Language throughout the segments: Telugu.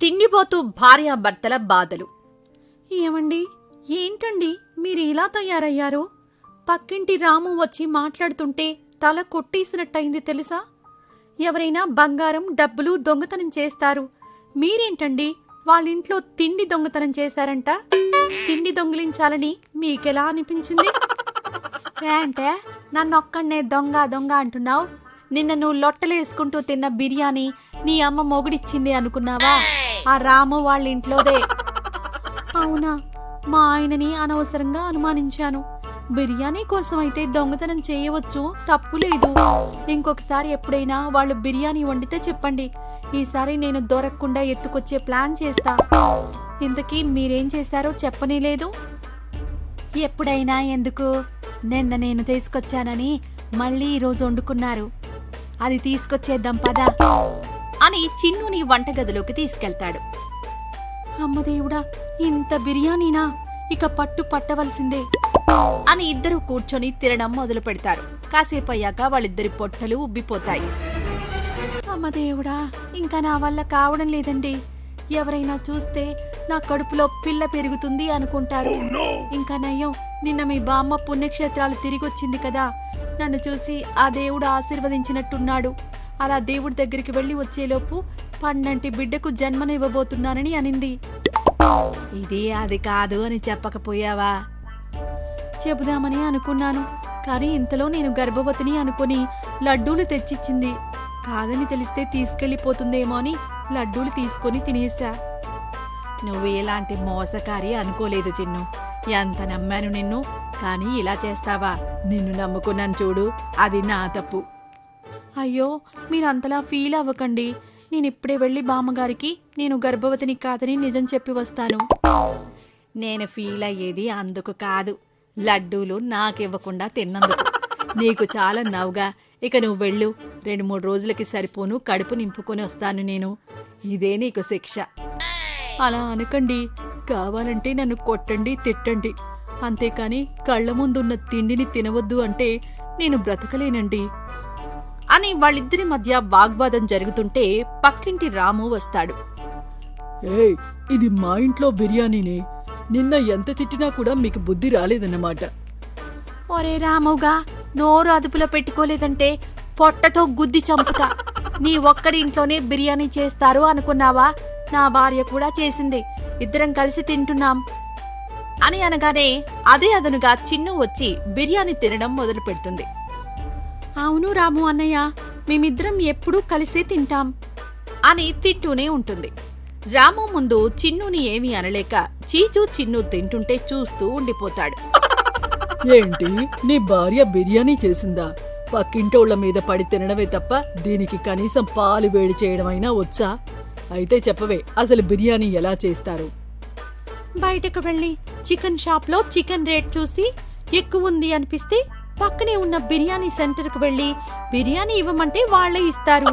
తిండిపోతూ భార్యాభర్తల బాధలు. ఏమండి? ఏంటండి? మీరు ఇలా తయారయ్యారు? పక్కింటి రాము వచ్చి మాట్లాడుతుంటే తల కొట్టేసినట్టయింది తెలుసా? ఎవరైనా బంగారం డబ్బులు దొంగతనం చేస్తారు. మీరేంటండి? వాళ్ళింట్లో తిండి దొంగతనం చేశారంట. తిండి దొంగిలించాలని మీకెలా అనిపించింది? అంటే నన్నొక్కడనే దొంగ దొంగ అంటున్నావు? నిన్న నువ్వు లొట్టలేసుకుంటూ తిన్న బిర్యానీ నీ అమ్మ మొగుడిచ్చింది అనుకున్నావా? ఆ రాము వాళ్ళ ఇంట్లోదే అవునా? మా ఆయనని అనవసరంగా అనుమానించాను. బిర్యానీ కోసం అయితే దొంగతనం చేయవచ్చు తప్పు లేదు. ఇంకొకసారి ఎప్పుడైనా వాళ్ళు బిర్యానీ వండితే చెప్పండి. ఈసారి నేను దొరకకుండా ఎత్తుకొచ్చే ప్లాన్ చేస్తా. ఇంతకీ మీరేం చేశారో చెప్పనే లేదు. ఎప్పుడైనా ఎందుకు? నిన్న నేను తీసుకొచ్చానని మళ్ళీ ఈరోజు వండుకున్నారు. అది తీసుకొచ్చేద్దాం పదా. అని చిన్నుని వంటగదిలోకి తీసుకెళ్తాడు. అమ్మ దేవుడా ఇంత బిర్యానీనా? ఇక పట్టు పట్టవలసిందే అని ఇద్దరు కూర్చొని తినడం మొదలు పెడతారు కాసేపు అయ్యాక వాళ్ళిద్దరి పొట్టలు ఉబ్బిపోతాయి. అమ్మ దేవుడా ఇంకా నా వల్ల కావడం లేదండి. ఎవరైనా చూస్తే నా కడుపులో పిల్ల పెరుగుతుంది అనుకుంటారు. ఇంకా నయ్యం నిన్న మీ బామ్మ పుణ్యక్షేత్రాలు తిరిగొచ్చింది కదా. నన్ను చూసి ఆ దేవుడు ఆశీర్వదించినట్టున్నాడు. అలా దేవుడి దగ్గరికి వెళ్ళి వచ్చేలోపు పండంటి బిడ్డకు జన్మనివ్వబోతున్నానని అనింది. ఇది అది కాదు అని చెప్పకపోయావా? చెబుదామని అనుకున్నాను. కానీ ఇంతలో నేను గర్భవతిని అనుకుని లడ్డూలు తెచ్చిచ్చింది. కాదని తెలిస్తే తీసుకెళ్ళిపోతుందేమో అని లడ్డూలు తీసుకొని తినేశా. నువ్వు ఎలాంటి మోసకారి అనుకోలేదు చిన్ను. ఎంత నమ్మాను నిన్ను. కానీ ఇలా చేస్తావా? నిన్ను నమ్ముకున్నాను చూడు. అది నా తప్పు. అయ్యో మీరంతలా ఫీల్ అవ్వకండి. నేను ఇప్పుడే వెళ్ళి బామ్మగారికి నేను గర్భవతిని కాదని నిజం చెప్పి వస్తాను. నేను ఫీల్ అయ్యేది అందుకు కాదు. లడ్డూలు నాకివ్వకుండా తిన్నందుకు. నీకు చాలా నవ్వుగా. ఇక నువ్వు వెళ్ళు. రెండు మూడు రోజులకి సరిపోను. కడుపు నింపుకొని వస్తాను నేను. ఇదే నీకు శిక్ష. అలా అనకండి. కావాలంటే నన్ను కొట్టండి తిట్టండి. అంతేకాని కళ్ళ ముందున్న తిండిని తినవద్దు అంటే నేను బ్రతకలేనండి. అని వాళ్ళిద్దరి మధ్య వాగ్వాదం జరుగుతుంటే పక్కింటి రాము వస్తాడు. ఏయ్ ఇది మా ఇంట్లో బిర్యానీనే. నిన్న ఎంత తిట్టినా కూడా మీకు బుద్ధి రాలేదన్నమాట. ఒరే రాముగా నోరు అదుపులో పెట్టుకోలేదంటే పొట్టతో గుద్ది చంపుతా. నీ ఒక్కడి ఇంట్లోనే బిర్యానీ చేస్తారు అనుకున్నావా? నా భార్య కూడా చేసింది. ఇద్దరం కలిసి తింటున్నాం అని అనగానే అదే అదనుగా చిన్ను వచ్చి బిర్యానీ తినడం మొదలు పెడుతుంది అవును రాము అన్నయ్య మేమిద్దరం ఎప్పుడూ కలిసే తింటాం అని తింటూనే ఉంటుంది. రాము ముందు చిన్నుని ఏమీ అనలేక చీచూ చిన్ను తింటుంటే చూస్తూ ఉండిపోతాడు. ఏంటి? నీ భార్య బిర్యానీ చేసిందా? పక్కింటోళ్ళ మీద పడి తినడమే తప్ప దీనికి కనీసం పాలు వేడి చేయడమైనా వచ్చా? అయితే చెప్పవే అసలు బిర్యానీ ఎలా చేస్తారు? బయటకు వెళ్ళి చికెన్ షాప్లో చికెన్ రేట్ చూసి ఎక్కువ ఉంది అనిపిస్తే పక్కనే ఉన్న బిర్యానీ సెంటర్కు వెళ్ళి బిర్యానీ ఇవ్వమంటే వాళ్ళే ఇస్తారు.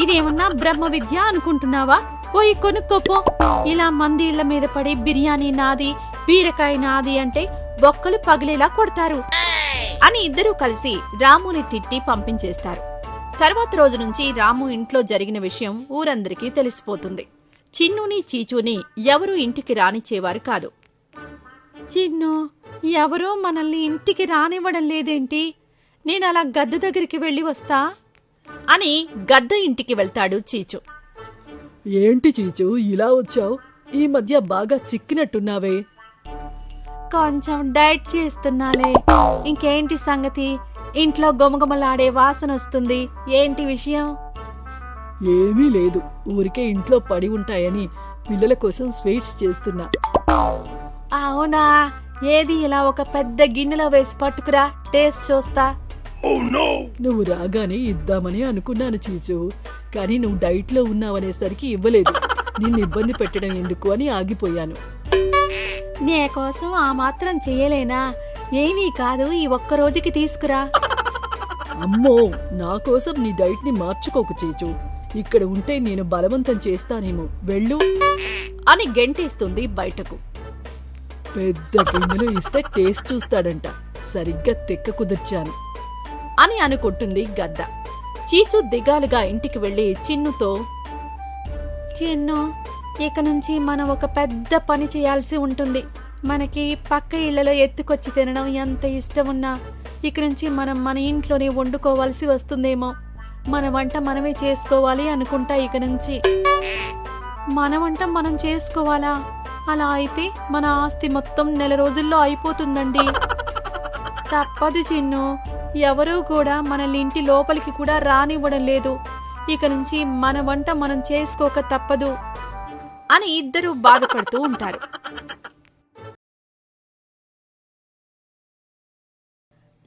ఇదేమన్నా బ్రహ్మ విద్య అనుకుంటున్నావా? పోయి కొనుక్కోపో ఇలా మంది మీద పడి బిర్యానీ నాది బీరకాయ నాది అంటే బొక్కలు పగిలేలా కొడతారు. అని ఇద్దరూ కలిసి రాముని తిట్టి పంపించేస్తారు. తర్వాత రోజు నుంచి రాము ఇంట్లో జరిగిన విషయం ఊరందరికీ తెలిసిపోతుంది. చిన్నుని చీచూని ఎవరూ ఇంటికి రానిచ్చేవారు కాదు. చిన్ను ఎవరో మనల్ని ఇంటికి రానివ్వడం లేదేంటి? నేను అలా గద్ద దగ్గరికి వెళ్ళి వస్తా? అని గద్ద ఇంటికి వెళ్తాడు చీచు. ఏంటి చీచు ఇలా వచ్చావు? ఈ మధ్య బాగా చిక్కినట్టున్నావే. కొంచెం డైట్ చేస్తున్నాలే. ఇంకేంటి సంగతి? ఇంట్లో గుమగుమలాడే వాసన వస్తుంది. ఏంటి విషయం? ఏమీ లేదు. ఊరికే ఇంట్లో పడి ఉంటాయని పిల్లల కోసం స్వీట్స్ చేస్తున్నా. అవునా? ఏది ఇలా ఒక పెద్ద గిన్నెలో వేసి పట్టుకురా టేస్ట్ చూస్తా. నువ్వు రాగానే ఇద్దామని అనుకున్నాను చీచు కానీ నువ్వు డైట్లో ఉన్నావనేసరికి ఇవ్వలేదు. నిన్ను ఇబ్బంది పెట్టడం ఎందుకు అని ఆగిపోయాను. నే కోసం ఆ మాత్రం చెయ్యలేనా ఏమీ కాదు ఈ ఒక్క రోజుకి తీసుకురా. అమ్మో నా కోసం నీ డైట్ని మార్చుకోకు చీచు. ఇక్కడ ఉంటే నేను బలవంతం చేస్తానేమో. వెళ్ళు. అని గెంటేస్తుంది బయటకు. పెద్ద గిన్నెలు ఇస్తే టేస్ట్ చూస్తాడంట. సరిగ్గా తెక్క కుదిర్చాను. అని అనుకుంటుంది గద్ద. చీచు దిగాలుగా ఇంటికి వెళ్ళి చిన్నుతో చిన్ను ఇక నుంచి మనం ఒక పెద్ద పని చేయాల్సి ఉంటుంది. మనకి పక్క ఇళ్ళలో ఎత్తుకొచ్చి తినడం ఎంత ఇష్టం ఉన్నా ఇక నుంచి మనం మన ఇంట్లోనే వండుకోవాల్సి వస్తుందేమో. మన వంట మనమే చేసుకోవాలి అనుకుంటా ఇక నుంచి. మన వంట మనం చేసుకోవాలా? అలా అయితే మన ఆస్తి మొత్తం నెల రోజుల్లో అయిపోతుందండి. తప్పదు చిన్ను. ఎవరూ కూడా మనల్ని ఇంటి లోపలికి కూడా రానివ్వడం లేదు. ఇక నుంచి మన వంట మనం చేసుకోక తప్పదు అని ఇద్దరు బాధపడుతూ ఉంటారు.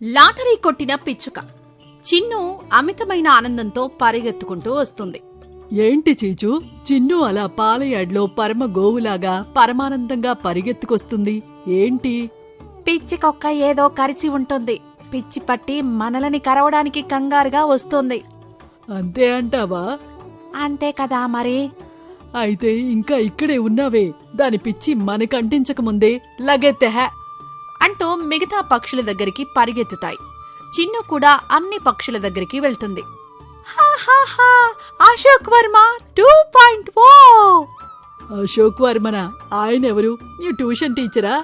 లాటరీ కొట్టిన పిచ్చుక. చిన్ను అమితమైన ఆనందంతో పరిగెత్తుకుంటూ వస్తుంది. ఏంటి చీచు? చిన్ను అలా పాలయాడ్లో పరమ గోవులాగా పరమానందంగా పరిగెత్తుకొస్తుంది. ఏంటి? పిచ్చికొక్క ఏదో కరిచి ఉంటుంది. పిచ్చి పట్టి మనలని కరవడానికి కంగారుగా వస్తుంది. అంతే అంటావా? అంతే కదా మరి. అయితే ఇంకా ఇక్కడే ఉన్నావే. దాని పిచ్చి మనకంటించకముందే లగెత్తెహ అంటూ మిగతా పక్షుల దగ్గరికి పరిగెత్తుతాయి. చిన్ను కూడా అన్ని పక్షుల దగ్గరికి వెళ్తుంది. Ashok Varma two point O Ashok వర్మన? ఆయనెవరు? నీ ట్యూషన్ టీచరా?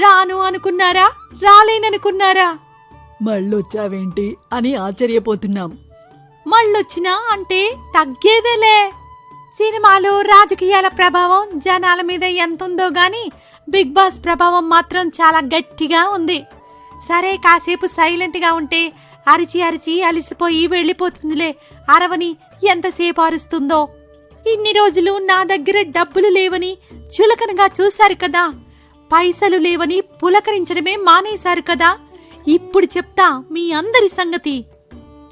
రాను అనుకున్నారా? రాలేననుకున్నారా? మళ్ళొచ్చావేంటి అని ఆశ్చర్యపోతున్నాం. మళ్ళొచ్చినా అంటే తగ్గేదేలే. సినిమాలు రాజకీయాల ప్రభావం జనాల మీద ఎంతుందో గాని బిగ్ బాస్ ప్రభావం మాత్రం చాలా గట్టిగా ఉంది. సరే కాసేపు సైలెంట్గా ఉంటే అరిచి అరిచి అలిసిపోయి వెళ్ళిపోతుందిలే. అరవని ఎంతసేపు అరుస్తుందో? ఇన్ని రోజులు నా దగ్గర డబ్బులు లేవని చులకనగా చూశారు కదా. పైసలు లేవని పులకరించడమే మానేశారు కదా. ఇప్పుడు చెప్తా మీ అందరి సంగతి.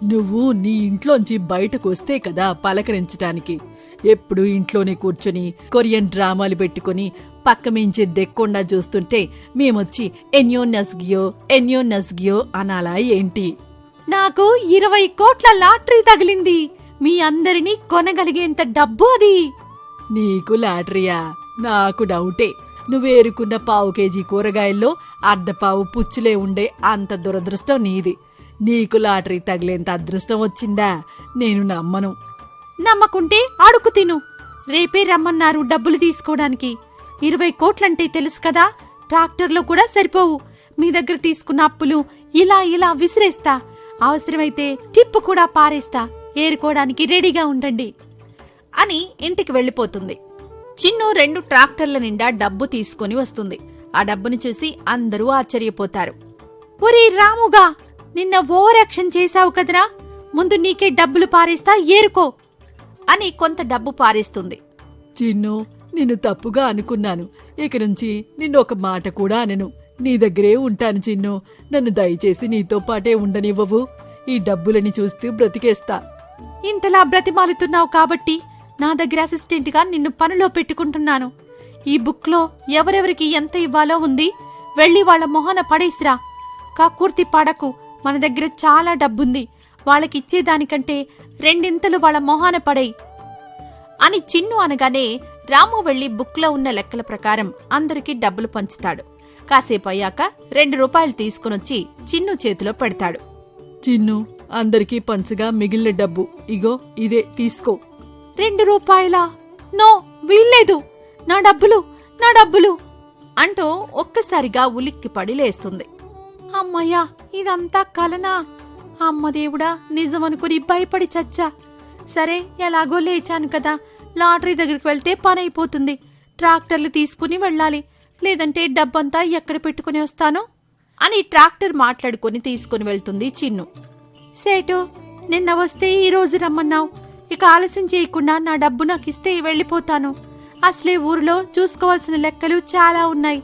నువ్వు నీ ఇంట్లోంచి బయటకు వస్తే కదా పలకరించటానికి. ఎప్పుడు ఇంట్లోనే కూర్చొని కొరియన్ డ్రామాలు పెట్టుకుని పక్క మించి దెక్కుండా చూస్తుంటే మేమొచ్చి ఎన్యో నస్గియో ఎన్యో నస్గియో అనాలా ఏంటి? నాకు ఇరవై కోట్ల లాటరీ తగిలింది. మీ అందరినీ కొనగలిగేంత డబ్బు అది. నీకు లాటరీయా? నాకు డౌటే. నువ్వేరుకున్న పావు కేజీ కూరగాయల్లో అర్ధపావు పుచ్చులే ఉండే అంత దురదృష్టం నీది. నీకు లాటరీ తగిలేంత అదృష్టం వచ్చిందా? నేను నమ్మను. నమ్మకుంటే అడుగు తిను. రేపే రమ్మన్నారు డబ్బులు తీసుకోవడానికి. ఇరవై కోట్లంటే తెలుసు కదా ట్రాక్టర్లో కూడా సరిపోవు. మీ దగ్గర తీసుకున్న అప్పులు ఇలా ఇలా విసిరేస్తా. అవసరమైతే టిప్పు కూడా పారేస్తా ఏరుకోవడానికి రెడీగా ఉండండి అని ఇంటికి వెళ్ళిపోతుంది. చిన్ను రెండు ట్రాక్టర్ల నిండా డబ్బు తీసుకొని వస్తుంది. ఆ డబ్బుని చూసి అందరూ ఆశ్చర్యపోతారు. ఒరే రాముగా నిన్న ఓవరాక్షన్ చేశావు కదరా? ముందు నీకే డబ్బులు పారేస్తా ఏరుకో అని కొంత డబ్బు పారేస్తుంది. చిన్ను నిన్ను తప్పుగా అనుకున్నాను. ఇక నుంచి నిన్ను ఒక మాట కూడా అనను. నీ దగ్గరే ఉంటాను చిన్ను. నన్ను దయచేసి నీతో పాటే ఉండనివ్వవు. ఈ డబ్బులని చూస్తూ బ్రతికేస్తా. ఇంతలా బ్రతిమాలుతున్నావు కాబట్టి నా దగ్గర అసిస్టెంట్గా నిన్ను పనిలో పెట్టుకుంటున్నాను. ఈ బుక్లో ఎవరెవరికి ఎంత ఇవ్వాలో ఉంది వెళ్ళి వాళ్ళ మొహన పడేసిరా. కాకూర్తి పడకు మన దగ్గర చాలా డబ్బుంది. వాళ్ళకిచ్చేదానికంటే రెండింతలు వాళ్ళ మొహాన పడేయి. అని చిన్ను అనగానే రాము వెళ్ళి బుక్లో ఉన్న లెక్కల ప్రకారం అందరికీ డబ్బులు పంచుతాడు. కాసేపు అయ్యాక రెండు రూపాయలు తీసుకునొచ్చి చిన్ను చేతిలో పెడతాడు. చిన్ను అందరికీ పంచగా మిగిలిన డబ్బు. ఇగో ఇదే తీసుకో. రెండు రూపాయలా? నో వీల్లేదు. నా డబ్బులు నా డబ్బులు. అంటూ ఒక్కసారిగా ఉలిక్కిపడి లేస్తుంది. అమ్మయ్యా ఇదంతా కలనా? అమ్మ దేవుడా నిజమనుకుని భయపడి చచ్చా. సరే ఎలాగో లేచాను కదా. లాటరీ దగ్గరికి వెళ్తే పని అయిపోతుంది ట్రాక్టర్లు తీసుకుని వెళ్ళాలి. లేదంటే డబ్బంతా ఎక్కడ పెట్టుకుని వస్తాను? అని ట్రాక్టర్ మాట్లాడుకుని తీసుకుని వెళ్తుంది చిన్ను. సేటు నిన్న వస్తే ఈ రోజు రమ్మన్నావు. ఇక ఆలస్యం చేయకుండా నా డబ్బు నాకు ఇస్తే వెళ్ళిపోతాను. అసలే ఊరిలో చూసుకోవాల్సిన లెక్కలు చాలా ఉన్నాయి.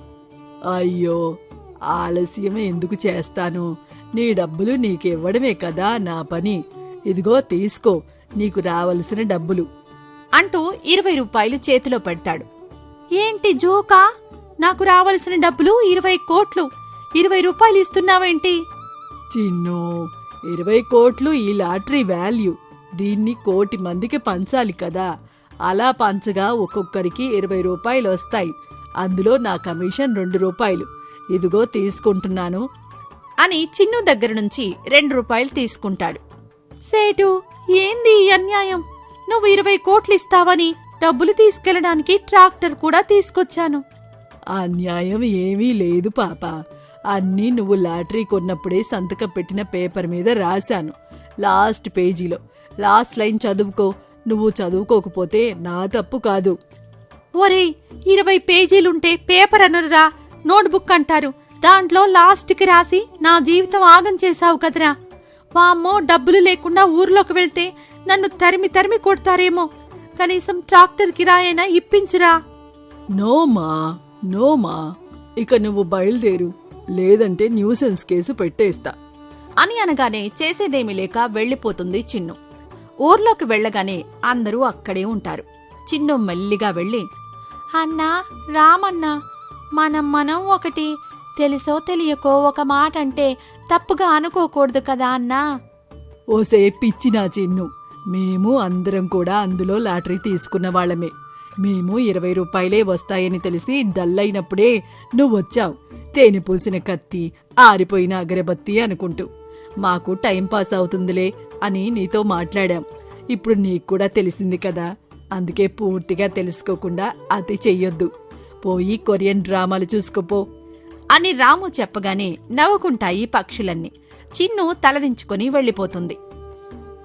అయ్యో ఆలస్యం ఎందుకు చేస్తాను? నీ డబ్బులు నీకివ్వడమే కదా నా పని. ఇదిగో తీసుకో నీకు రావలసిన డబ్బులు. అంటూ ఇరవై రూపాయలు చేతిలో పెడతాడు. ఏంటి జోకా? నాకు రావాల్సిన డబ్బులు ఇరవై కోట్లు. ఇరవై రూపాయలు ఇస్తున్నావేంటి? చిన్ను ఇరవై కోట్లు ఈ లాటరీ వాల్యూ. దీన్ని కోటి మందికి పంచాలి కదా. అలా పంచగా ఒక్కొక్కరికి ఇరవై రూపాయలు వస్తాయి. అందులో నా కమిషన్ రెండు రూపాయలు. ఇదిగో తీసుకుంటున్నాను. అని చిన్ను దగ్గర నుంచి రెండు రూపాయలు తీసుకుంటాడు. సేటు ఏంది ఈ అన్యాయం? నువ్వు ఇరవై కోట్లు ఇస్తావని డబ్బులు తీసుకెళ్ళడానికి ట్రాక్టర్ కూడా తీసుకొచ్చాను. అన్యాయం ఏమీ లేదు పాప. అన్నీ నువ్వు లాటరీ కొన్నప్పుడే సంతకం పెట్టిన పేపర్ మీద రాశాను. లాస్ట్ పేజీలో లాస్ట్ లైన్ చదువుకో. నువ్వు చదువుకోకపోతే నా తప్పు కాదు. ఒరేయ్ ఇరవై పేజీలుంటే పేపర్ అనరురా నోట్బుక్ అంటారు. దాంట్లో లాస్ట్కి రాసి నా జీవితం ఆగం చేశావు కదరా. వామ్మో డబ్బులు లేకుండా ఊర్లోకి వెళ్తే నన్ను తరిమి తరిమి కొడతారేమో. కనీసం ట్రాక్టర్ కిరాయైనా ఇప్పించురా. నోమా నోమా ఇక నువ్వు బయలుదేరు. లేదంటే న్యూసెన్స్ కేసు పెట్టేస్తా. అని అనగానే చేసేదేమీ లేక వెళ్ళిపోతుంది చిన్ను. ఊర్లోకి వెళ్ళగానే అందరూ అక్కడే ఉంటారు. చిన్ను మెల్లిగా వెళ్ళి అన్నా రామన్నా మనం మనం ఒకటి తెలుసో తెలియకో ఒక మాట అంటే తప్పుగా అనుకోకూడదు కదా అన్నా? ఓసే పిచ్చినా చిన్ను. మేము అందరం కూడా అందులో లాటరీ తీసుకున్న వాళ్ళమే. మేము ఇరవై రూపాయలే వస్తాయని తెలిసి డల్ అయినప్పుడే నువ్వొచ్చావు. తేనె పూసిన కత్తి ఆరిపోయిన అగరబత్తి అనుకుంటూ. మాకు టైంపాస్ అవుతుందిలే అని నీతో మాట్లాడాం. ఇప్పుడు నీకు కూడా తెలిసింది కదా. అందుకే పూర్తిగా తెలుసుకోకుండా అతి చెయ్యొద్దు. పోయి కొరియన్ డ్రామాలు చూసుకోపో. అని రాము చెప్పగానే నవ్వుకుంటాయి పక్షులన్నీ. చిన్ను తలదించుకొని వెళ్ళిపోతుంది.